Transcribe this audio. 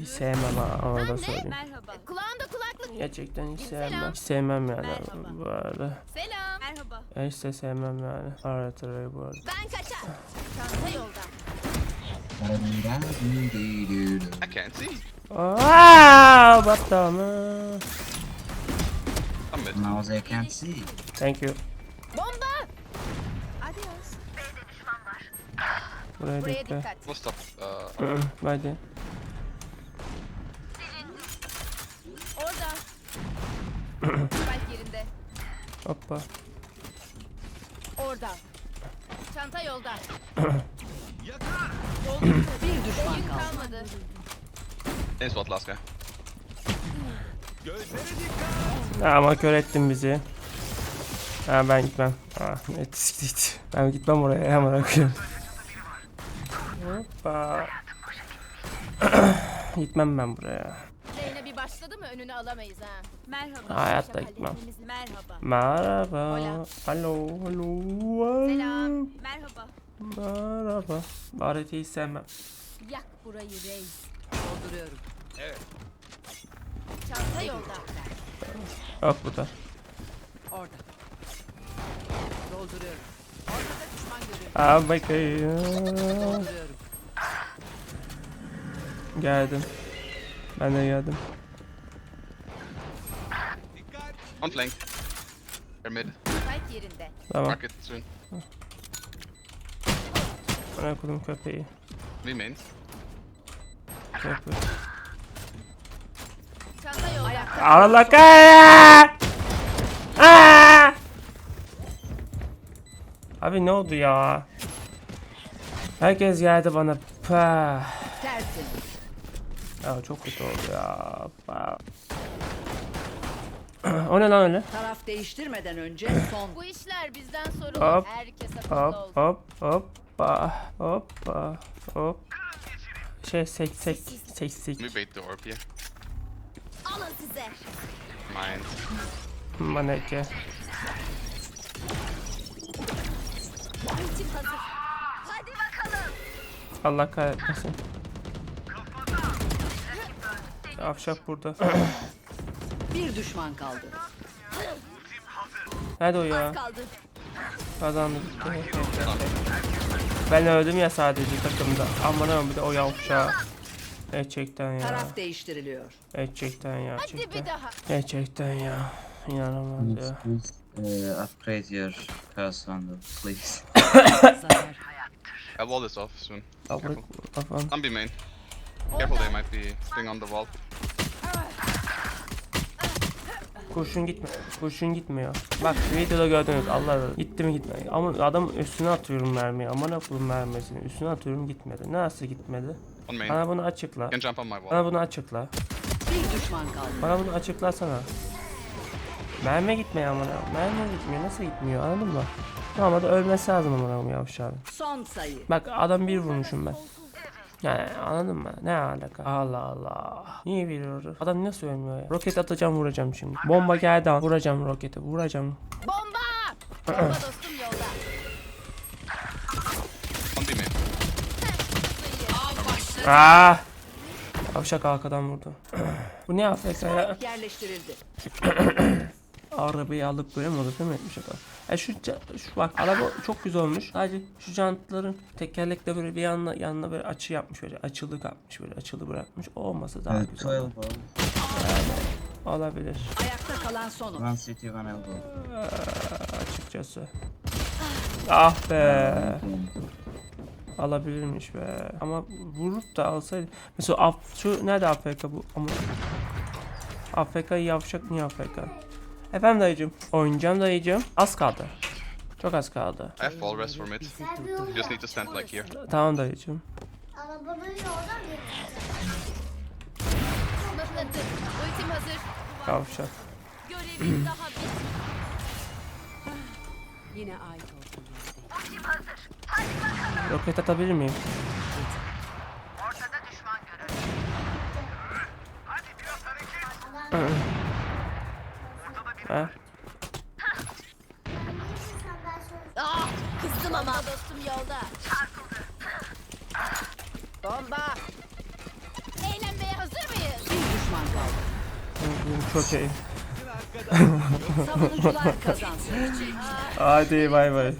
hiç sevmem ha onu da Anne söyleyeyim. merhaba. Kulağında kulaklık. Gerçekten hiç sevmem. Hiç sevmem yani Merhaba. bu arada. Selam. Merhaba. Hiç de sevmem yani. Aratırayı bu arada. Ben kaçar. Çanta yolda. I can't see. Aaaa! What the man? I'm mid. Now they can't see. Thank you. Bomba. Adios. Buraya Buraya dikkat. dikkat. We'll stop. Uh, Hadi. Orada. Spike yerinde. Hoppa. Orada. Çanta yolda. Bir düşman kalmadı. in spot last guy. Ama kör ettin bizi. Ha ben gitmem. Ha ne tiskiydi. Ben gitmem oraya hemen akıyorum. Hoppa. gitmem ben buraya. Başladı mı önünü alamayız ha. Merhaba. Hayatta gitmem. Merhaba. Merhaba. Hola. Alo. Alo. Selam. Merhaba. Merhaba. Baret'i sevmem. Yak burayı reis. Dolduruyorum. Çanta yolda. Yok burada. Orada. Dolduruyorum. Ortada düşman görüyorum. Al bakayım. Dolduruyorum. Geldim. Ben de geldim. On flank. They're mid. Spike yerinde. Tamam. Market soon. Bana kulum köpeği. Me main. Köpeği. Çanta yolda. Allah kahretsin. Aa! Abi ne oldu ya? Herkes geldi bana. Pah. Tersin. Ya çok kötü oldu ya. Pah. o ne lan öyle? Taraf değiştirmeden önce son. Bu işler bizden sorulur. Hop, Herkes akıllı Hop olsun. hop hoppa hoppa hop. Şey sek sek sek sek. We bait the orb here. Alın size. Mind. Maneke. Hadi bakalım. Allah kahretmesin. Afşak burada. Bir düşman kaldı. Nerede o ya? Kazandık. Ben öldüm ya sadece takımda. Aman aman bir de o yavşağı. Gerçekten ya. Taraf değiştiriliyor. Gerçekten ya. Hadi bir Gerçekten. daha. Gerçekten ya. İnanılmaz ya. Uh, upgrade your handle, please. Zafer. I wall this off soon. Careful. kafam. I'm B main. Careful, they might be staying on the wall. Kurşun gitme. Kurşun gitmiyor. Bak videoda gördünüz. Allah Allah. Gitti mi gitmedi. Ama adamın üstüne atıyorum mermiyi. Aman akıllım mermisini. Üstüne atıyorum gitmedi. Nasıl gitmedi? Bana bunu açıkla. Bana bunu açıkla. Bir düşman kaldı. Bana bunu açıklasana. Mermi gitmiyor amına. Mermi gitmiyor. Nasıl gitmiyor anladın mı? Normalde ölmesi lazım amına yavşağın. Son sayı. Bak adam bir vurmuşum ben. Yani anladın mı? Ne alaka? Allah Allah. Niye vurur? Adam nasıl ölmüyor ya? Roket atacağım vuracağım şimdi. Bomba geldi an. Vuracağım roketi. Vuracağım. Bomba. Bomba dostum yolda. On B main. Aa! Yavşak arkadan vurdu. Bu ne AFK ya? Yerleştirildi. Arabayı alıp böyle değil mi etmiş adam? E şu, şu bak araba çok güzel olmuş. Sadece şu jantların tekerlekle böyle bir yanına yanına böyle açı yapmış böyle açılı yapmış böyle açılı bırakmış. O olmasa daha Uh, güzel. olur. elbow. Olabilir Ayakta kalan son. One city, elbow. açıkçası. Ah be. Alabilirmiş be. Ama vurup da alsaydı. Mesela af, şu nerede AFK bu? Ama AFK yavşak niye AFK? Efendim dayıcım. Oynayacağım dayıcım. Az kaldı. Çok az kaldı. I have fall rest for mid. You just need to stand like here. Tamam dayıcım. Mıhladı. Ultim hazır. Yavşak. Görevim daha bitmedi. Yine ait Roket atabilir miyim? Ha? Ah, kızdım ama. Dostum yolda. Bomba. Eğlenmeye hazır mıyız? Bir düşman kaldı. Bu çok iyi. Savunucular kazansın. Hadi bay bay.